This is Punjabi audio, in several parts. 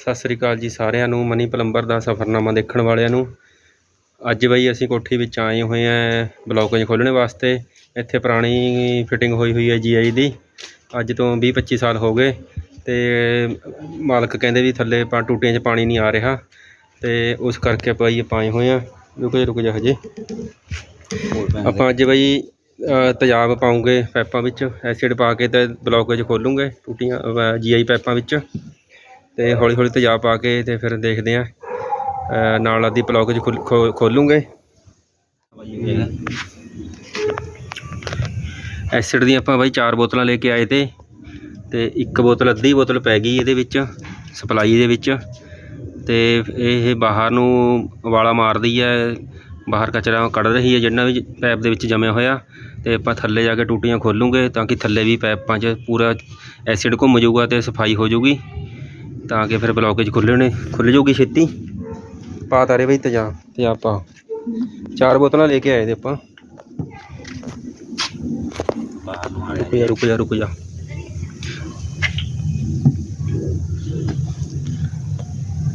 ਸਤਿ ਸ੍ਰੀ ਅਕਾਲ ਜੀ ਸਾਰਿਆਂ ਨੂੰ ਮਨੀ ਪਲੰਬਰ ਦਾ ਸਫ਼ਰਨਾਮਾ ਦੇਖਣ ਵਾਲਿਆਂ ਨੂੰ। ਅੱਜ ਬਈ ਅਸੀਂ ਕੋਠੀ ਵਿੱਚ ਆਏ ਹੋਏ ਹਾਂ ਬਲੌਕੇਜ ਖੋਲ੍ਹਣ ਵਾਸਤੇ। ਇੱਥੇ ਪੁਰਾਣੀ ਫਿਟਿੰਗ ਹੋਈ ਹੋਈ ਹੈ ਜੀਆਈ ਦੀ। ਅੱਜ ਤੋਂ 20 25 ਸਾਲ ਹੋ ਗਏ ਤੇ ਮਾਲਕ ਕਹਿੰਦੇ ਵੀ ਥੱਲੇ ਪਾ ਟੂਟੀਆਂ 'ਚ ਪਾਣੀ ਨਹੀਂ ਆ ਰਿਹਾ। ਤੇ ਉਸ ਕਰਕੇ ਆਪਾਂ ਜੀ ਪਾਏ ਹੋਏ ਆ। ਰੁਕ ਜਾ ਰੁਕ ਜਾ ਹਜੇ। ਆਪਾਂ ਅੱਜ ਬਈ ਅ, ਤੇਜ਼ਾਬ ਪਾਉਂਗੇ ਪਾਈਪਾਂ ਵਿੱਚ। ਐਸਿਡ ਪਾ ਕੇ ਤੇ 'ਚ ਖੋਲੂਗੇ ਟੂਟੀਆਂ ਜੀਆਈ ਪਾਈਪਾਂ ਵਿੱਚ। ਤੇ ਹੌਲੀ ਹੌਲੀ ਤੇਜ਼ਾਬ ਪਾ ਕੇ ਤੇ ਫਿਰ ਦੇਖਦੇ ਆ ਨਾਲ ਆਦੀ ਬਲੌਕੇਜ ਖੋਲੂਗੇ। ਐਸਿਡ ਦੀਆਂ ਆਪਾਂ ਬਾਈ ਚਾਰ ਬੋਤਲਾਂ ਲੈ ਕੇ ਆਏ ਤੇ ਤੇ ਇੱਕ ਬੋਤਲ, ਅੱਧੀ ਬੋਤਲ ਪੈ ਗਈ ਇਹਦੇ ਵਿੱਚ, ਸਪਲਾਈ ਦੇ ਵਿੱਚ। ਤੇ ਇਹ ਬਾਹਰ ਨੂੰ ਵਾਲਾ ਮਾਰਦੀ ਹੈ ਬਾਹਰ ਕਚਰਾ ਕੱਢ ਰਹੀ ਹੈ ਜਿੰਨਾ ਵੀ ਪੈਪ ਦੇ ਵਿੱਚ ਜਮਿਆ ਹੋਇਆ। ਤੇ ਆਪਾਂ ਥੱਲੇ ਜਾ ਕੇ ਟੂਟੀਆਂ ਖੋਲੂਗੇ ਤਾਂ ਕਿ ਥੱਲੇ ਵੀ ਪੈਪਾਂ 'ਚ ਪੂਰਾ ਐਸਿਡ ਘੁੰਮ ਜਾਊਗਾ ਤੇ ਸਫ਼ਾਈ ਹੋ ਜਾਊਗੀ। ਤਾਂ ਕਿ ਫਿਰ ਬਲੌਕੇਜ ਖੁੱਲ੍ਹ ਜਾਊਗੀ ਛੇਤੀ। ਪਾ ਤਾਰੇ ਬਈ ਤੇਜ਼ਾਬ ਤੇਜ਼ਾਬ ਪਾ ਚਾਰ ਬੋਤਲਾਂ ਲੈ ਕੇ ਆਏ ਤੇ ਆਪਾਂ। ਰੁਕ ਜਾ ਰੁਕ ਜਾ ਰੁਕ ਜਾ।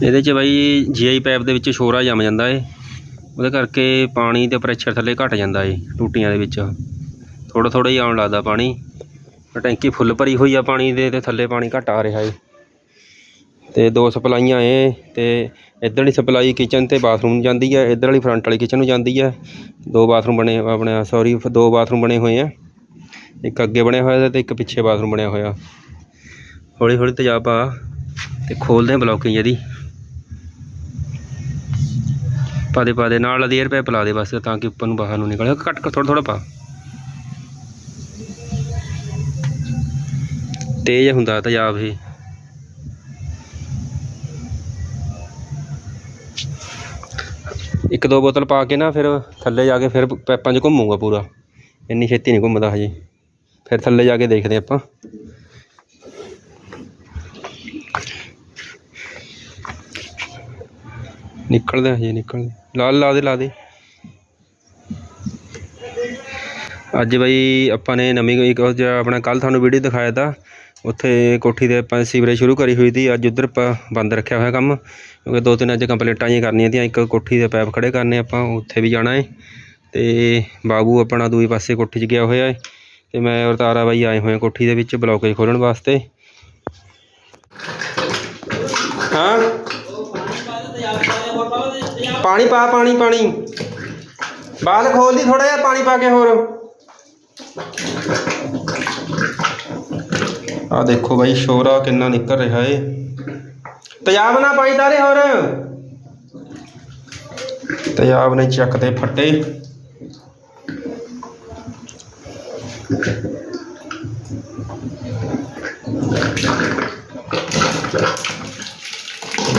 ਇਹਦੇ 'ਚ ਬਾਈ ਜੀਆਈ ਪਾਈਪ ਦੇ ਵਿੱਚ ਸ਼ੋਰਾ ਜੰਮ ਜਾਂਦਾ ਏ। ਉਹਦੇ ਕਰਕੇ ਪਾਣੀ ਤੇ ਪ੍ਰੈਸ਼ਰ ਥੱਲੇ ਘਟ ਜਾਂਦਾ ਏ ਟੂਟੀਆਂ ਦੇ ਵਿੱਚ। ਥੋੜਾ ਥੋੜਾ ਹੀ ਆਉਣ ਲੱਗਦਾ ਪਾਣੀ। ਟੈਂਕੀ ਫੁੱਲ ਭਰੀ ਹੋਈ ਆ ਪਾਣੀ ਦੇ ਤੇ ਥੱਲੇ ਪਾਣੀ ਘਟ ਆ ਰਿਹਾ ਏ। ਤੇ ਦੋ ਸਪਲਾਈਆਂ ਏ, ਤੇ ਇੱਧਰ ਵਾਲੀ ਸਪਲਾਈ ਕਿਚਨ ਤੇ ਬਾਥਰੂਮ ਨੂੰ ਜਾਂਦੀ ਹੈ ਇੱਧਰ ਵਾਲੀ ਫਰੰਟ ਵਾਲੀ ਕਿਚਨ ਨੂੰ ਜਾਂਦੀ ਹੈ ਦੋ ਬਾਥਰੂਮ ਬਣੇ, ਆਪਣੇ ਸੌਰੀ ਦੋ ਬਾਥਰੂਮ ਬਣੇ ਹੋਏ ਆ। ਇੱਕ ਅੱਗੇ ਬਣਿਆ ਹੋਇਆ ਤੇ ਇੱਕ ਪਿੱਛੇ ਬਾਥਰੂਮ ਬਣਿਆ ਹੋਇਆ। ਹੌਲੀ ਹੌਲੀ ਤੇਜ਼ਾਬ ਪਾ ਤੇ ਖੋਲਦੇ ਆ ਬਲੌਕਿੰਗ ਇਹਦੀ। ਪਾ ਦੇ ਪਾ ਦੇ, ਨਾਲ ਵਾਲੀ 에ਅਰ ਪਾਈਪ ਦੇ ਬਸ, ਤਾਂ ਕਿ ਉੱਪਰ ਨੂੰ ਬਾਹਰ ਨੂੰ ਨਿਕਲੇ। ਕੱਟ ਕੇ ਥੋੜਾ ਥੋੜਾ ਪਾ। ਤੇਜ਼ ਹੁੰਦਾ ਤੇਜ਼ਾਬ ਇਹ। ਇੱਕ ਦੋ ਬੋਤਲ ਪਾ ਕੇ ਨਾ ਫਿਰ ਥੱਲੇ ਜਾ ਕੇ ਫਿਰ ਪੈਪਾਂ 'ਚ ਘੁੰਮੂਗਾ ਪੂਰਾ। ਇੰਨੀ ਛੇਤੀ ਨਹੀਂ ਘੁੰਮਦਾ ਹਜੇ। ਫਿਰ ਥੱਲੇ ਜਾ ਕੇ ਦੇਖਦੇ ਆਪਾਂ। ਨਿਕਲਦੇ ਹਜੇ, ਨਿਕਲਦੇ। ਲਾ ਲਾ ਦੇ ਲਾ ਦੇ। ਅੱਜ ਬਈ ਆਪਾਂ ਨੇ ਨਵੀਂ ਇੱਕ ਆਪਣਾ ਕੱਲ ਤੁਹਾਨੂੰ ਵੀਡੀਓ ਦਿਖਾਇਆ ਤਾ ਉੱਥੇ ਕੋਠੀ ਦੇ ਆਪਾਂ ਸੀਵਰੇਜ ਸ਼ੁਰੂ ਕਰੀ ਹੋਈ ਸੀ ਅੱਜ ਉੱਧਰ ਆਪਾਂ ਬੰਦ ਰੱਖਿਆ ਹੋਇਆ ਕੰਮ, ਕਿਉਂਕਿ ਦੋ ਤਿੰਨ ਅੱਜ ਕੰਪਲੇਂਟਾਂ ਜਿਹੀਆਂ ਕਰਨੀਆਂ ਤੀਆਂ, ਇੱਕ ਕੋਠੀ ਦੇ ਪੈਪ ਖੜ੍ਹੇ ਕਰਨੇ ਆਪਾਂ, ਉੱਥੇ ਵੀ ਜਾਣਾ ਹੈ ਅਤੇ ਬਾਬੂ ਆਪਣਾ ਦੂਜੇ ਪਾਸੇ ਕੋਠੀ 'ਚ ਗਿਆ ਹੋਇਆ ਹੈ ਅਤੇ ਮੈਂ ਔਰ ਤਾਰਾ ਬਾਈ ਆਏ ਹੋਏ ਹਾਂ ਕੋਠੀ ਦੇ ਵਿੱਚ ਬਲੌਕੇਜ ਖੋਲ੍ਹਣ ਵਾਸਤੇ। ਹਾਂ? ਪਾਣੀ ਪਾ, ਪਾਣੀ ਪਾਣੀ। ਬਾਲ ਖੋਲ ਦੀ ਥੋੜਾ ਜਿਹਾ, ਪਾਣੀ ਪਾ ਕੇ ਹੋਰ। ਆ ਦੇਖੋ ਬਾਈ, ਸ਼ੋਰਾ ਕਿੰਨਾ ਨਿਕਲ ਰਿਹਾ ਏ। ਤੇਜ਼ਾਬ ਨਾ ਪਾਈ ਤਾਰੇ ਹੋਰ। ਤੇਜ਼ਾਬ ਨੇ ਚੱਕ ਤੇ ਫੱਟੇ।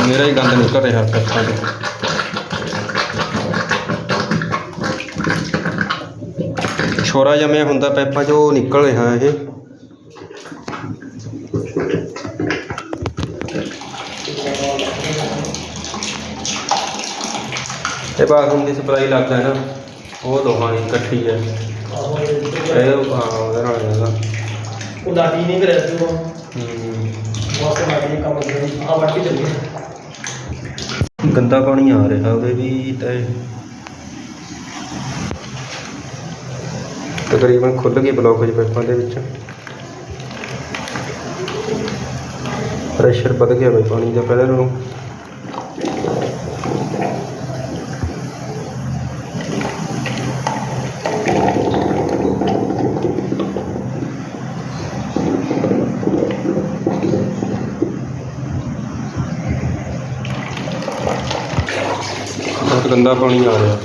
ਮੇਰਾ ਹੀ ਗੰਦ ਨਿਕਲ ਰਿਹਾ ਪੈਪਾਂ ਤੋਂ। ਛੋਰਾ ਜਮਿਆ ਹੁੰਦਾ ਪੈਪਾਂ 'ਚੋਂ ਨਿਕਲ ਰਿਹਾ ਇਹ। ਇਹ ਬਾਥਰੂਮ ਦੀ ਸਪਲਾਈ ਲੱਗਦਾ ਹੈ ਨਾ ਉਹ ਦੋਹਾਂ ਦੀ ਇਕੱਠੀ ਹੈ ਇਹ ਹਾਂ ਉਹਦੇ ਨਾਲ ਹੈਗਾ ਉਹ ਲਾਡੀ ਨਹੀਂ ਕਰਿਆ ਸੀ ਉਹ। ਹੂੰ। ਵਾਸਤੇ ਲਾਡੀ ਨੇ ਕੰਮ ਕਰਿਆ ਆ ਵੱਟ ਕੇ ਚੱਲੀ ਗੰਦਾ ਪਾਣੀ ਆ ਰਿਹਾ ਉਹਦੇ ਵੀ ਤੇ। ਤਕਰੀਬਨ ਖੁੱਲ ਗਈ ਬਲੌਕੇਜ ਪਾਈਪਾਂ ਦੇ ਵਿੱਚ। ਪ੍ਰੈਸ਼ਰ ਵੱਧ ਗਿਆ ਬਈ ਪਾਣੀ ਦਾ ਪਹਿਲਾਂ ਨਾਲੋਂ। ਗੰਦਾ ਪਾਣੀ ਆ ਰਿਹਾ।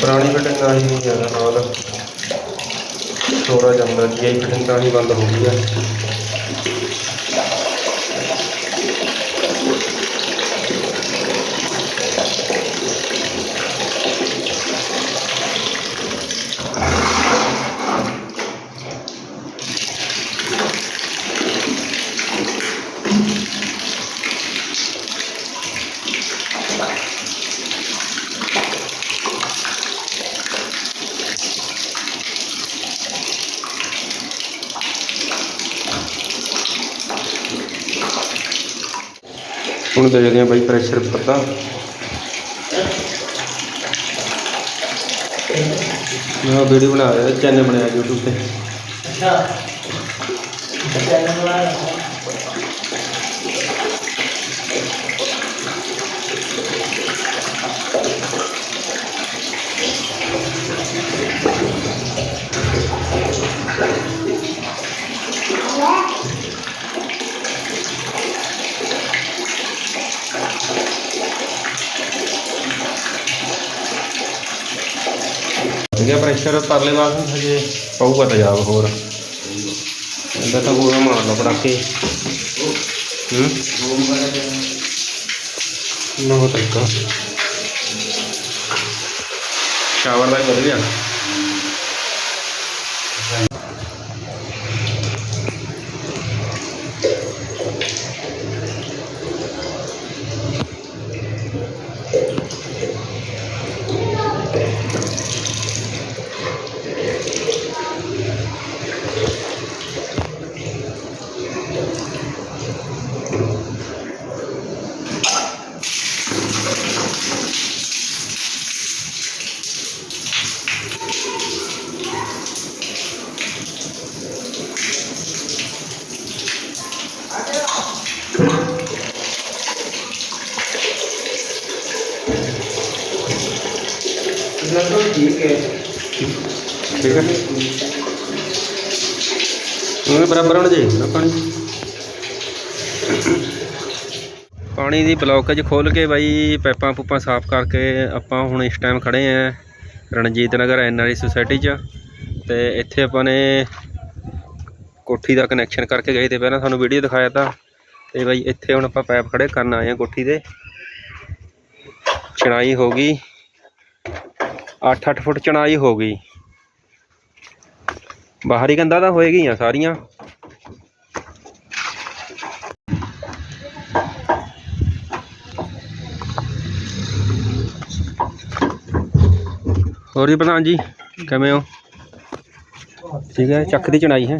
ਪੁਰਾਣੀ ਫਿਟਿੰਗ ਆਹੀ ਨਹੀਂ ਜ਼ਿਆਦਾ ਨਾਲ ਥੋੜਾ ਜਾਂਦਾ ਜੀ, ਇਹ ਫਿਟਿੰਗ ਤਾਂ ਹੀ ਬੰਦ ਹੋ ਗਈ ਹੈ ਹੁਣ ਦੇਖਦੇ ਹਾਂ ਬਾਈ ਪ੍ਰੈਸ਼ਰ ਪਤਾ। ਮੈਂ ਵੀਡੀਓ ਬਣਾ ਰਿਹਾ, ਚੈਨਲ ਬਣਾਇਆ YouTube ਤੇ। ਅੱਛਾ। ਗਿਆ ਪ੍ਰੈਸ਼ਰ ਪਰਲੇ ਪਾਸੇ ਹਜੇ ਪਊਗਾ ਤੇਜ਼ਾਬ ਹੋਰ। ਇਹਦਾ ਤਾਂ ਪੂਰਾ ਮਾਰ ਲਾ ਪੜਾਕੇ ਹੂੰ? ਨੋ ਤੱਕ ਸ਼ਾਵਰ ਦਾ ਹੀ ਗਿਆ। ਬਿਲਕੁਲ ਠੀਕ ਹੈ ਠੀਕ ਉਹਨੇ ਬਰਾਬਰ ਹੋਣਾ ਚਾਹੀਦਾ ਪਾਣੀ। ਪਾਣੀ ਦੀ ਬਲੌਕੇਜ ਖੋਲ ਕੇ ਬਾਈ ਪੈਪਾਂ ਪੂਪਾਂ ਸਾਫ਼ ਕਰਕੇ ਆਪਾਂ ਹੁਣ ਇਸ ਟਾਈਮ ਖੜੇ ਆਂ ਰਣਜੀਤ ਨਗਰ ਐਨਆਰਆਈ ਸੁਸਾਇਟੀ 'ਚ ਤੇ ਇੱਥੇ ਆਪਾਂ ਨੇ ਕੋਠੀ ਦਾ ਕਨੈਕਸ਼ਨ ਕਰਕੇ ਗਏ ਤੇ ਪਹਿਲਾਂ ਤੁਹਾਨੂੰ ਵੀਡੀਓ ਦਿਖਾਇਆ ਤਾਂ। ਤੇ ਬਾਈ ਇੱਥੇ ਹੁਣ ਆਪਾਂ ਪਾਈਪ ਖੜੇ ਕਰਨ ਆਏ ਆਂ ਕੋਠੀ ਦੇ। ਚਣਾਈ ਹੋ ਗਈ। 8-8 ਫੁੱਟ ਚਣਾਈ ਹੋ ਗਈ। ਬਾਹਰੀ ਕੰਧਾਂ ਤਾਂ ਹੋਏਗੀਆਂ ਸਾਰੀਆਂ। ਹੋਰ ਜੀ ਪ੍ਰਧਾਨ ਜੀ, ਕਿਵੇਂ ਹੋ? ਠੀਕ ਹੈ, ਚੱਕ ਦੀ ਚਣਾਈ ਹੈ।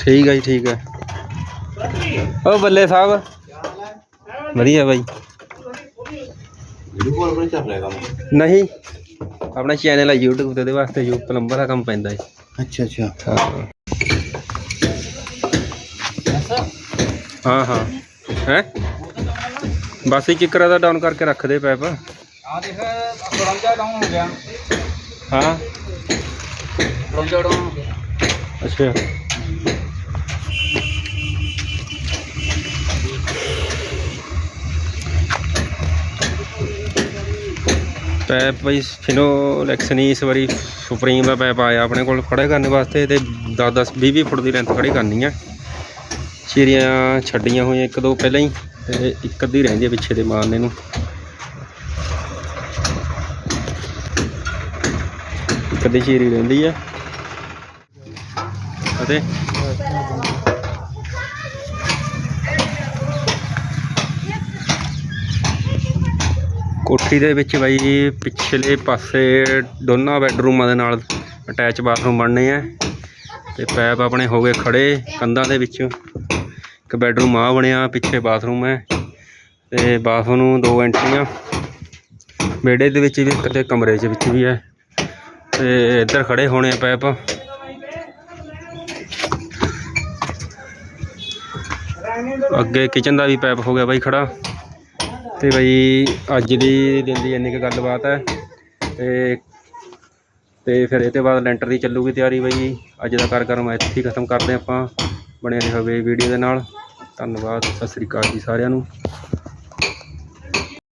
ਠੀਕ ਹੈ ਜੀ, ਠੀਕ ਹੈ। ਓ ਬੱਲੇ ਸਾਹਿਬ। ਵਧੀਆ ਬਾਈ। ਵੀਡੀਓ ਕਾਲ ਪਰ ਚੱਲ ਰਿਹਾ ਕੰਮ? ਨਹੀਂ ਆਪਣਾ ਚੈਨਲ ਹੈ YouTube ਤੇ ਉਹਦੇ ਵਾਸਤੇ ਯੂ ਪਲੰਬਰ ਦਾ ਕੰਮ ਪੈਂਦਾ ਹੈ ਅੱਛਾ ਅੱਛਾ। ਹਾਂ। ਹਾਂ ਹਾਂ। ਹੈ? ਬਸ ਇਹ ਚਿੱਕਰਾ ਦਾ ਡਾਊਨ ਕਰਕੇ ਰੱਖ ਦੇ ਪੈਪ ਆ ਦੇਖ ਫਰੰਜਾ ਡਾਊਨ ਹੋ ਗਿਆ। ਹਾਂ। ਫਰੰਜਾ ਡਾਊਨ ਹੋ ਗਿਆ। ਅੱਛਾ। ਪੈਪ ਬਈ ਫਿਨੋਲੈਕਸਨੀ ਇਸ ਵਾਰੀ ਸੁਪਰੀਮ ਦਾ ਪੈਪ ਆਇਆ ਆਪਣੇ ਕੋਲ ਖੜੇ ਕਰਨ ਵਾਸਤੇ ਤੇ 10 10 20 20 ਫੁੱਟ ਦੀ ਲੈਂਥ ਖੜੀ ਕਰਨੀ ਆ। ਚੀਰੀਆਂ ਛੱਡੀਆਂ ਹੋਈਆਂ ਇੱਕ ਦੋ ਪਹਿਲਾਂ ਹੀ ਤੇ ਇੱਕ ਅੱਧੀ ਰਹਿੰਦੀ ਆ ਪਿੱਛੇ ਦੇ ਮਾਰਨੇ ਨੂੰ। ਇੱਕ ਅੱਧੀ ਚੀਰੀ ਰਹਿੰਦੀ ਆ। ਅਤੇ ਕੋਠੀ ਦੇ ਵਿੱਚ ਬਾਈ ਜੀ ਪਿਛਲੇ ਪਾਸੇ ਦੋਨਾਂ ਬੈੱਡਰੂਮਾਂ ਦੇ ਨਾਲ ਅਟੈਚ ਬਾਥਰੂਮ ਬਣਨੇ ਆ ਤੇ ਪੈਪ ਆਪਣੇ ਹੋ ਗਏ ਖੜੇ ਕੰਧਾਂ ਦੇ ਵਿੱਚ। ਇੱਕ ਬੈੱਡਰੂਮ ਆ ਬਣਿਆ, ਪਿੱਛੇ ਬਾਥਰੂਮ ਹੈ ਤੇ ਬਾਥਰੂਮ ਨੂੰ ਦੋ ਐਂਟਰੀਆਂ। ਵਿਹੜੇ ਦੇ ਵਿੱਚ ਵੀ ਇੱਕ ਕਮਰੇ ਦੇ ਵਿੱਚ ਵੀ ਹੈ ਤੇ ਇੱਧਰ ਖੜੇ ਹੋਣੇ ਆ ਪੈਪ। ਅੱਗੇ ਕਿਚਨ ਦਾ ਵੀ ਪੈਪ ਹੋ ਗਿਆ ਬਾਈ ਖੜਾ। ਤੇ ਬਈ ਅੱਜ ਦੀ ਦਿਨ ਦੀ ਇੰਨੀ ਕੁ ਗੱਲਬਾਤ ਹੈ ਤੇ ਤੇ ਫਿਰ ਇਹ ਤੋਂ ਬਾਅਦ ਲੈਂਟਰ ਦੀ ਚੱਲੂਗੀ ਤਿਆਰੀ ਬਾਈ। ਅੱਜ ਦਾ ਕਾਰਜਕ੍ਰਮ ਇੱਥੇ ਹੀ ਖਤਮ ਕਰਦੇ ਹਾਂ ਆਪਾਂ, ਬਣੇ ਰਹੋ ਵੀਡੀਓ ਦੇ ਨਾਲ। ਧੰਨਵਾਦ, ਸਤਿ ਸ੍ਰੀ ਅਕਾਲ ਜੀ ਸਾਰਿਆਂ ਨੂੰ।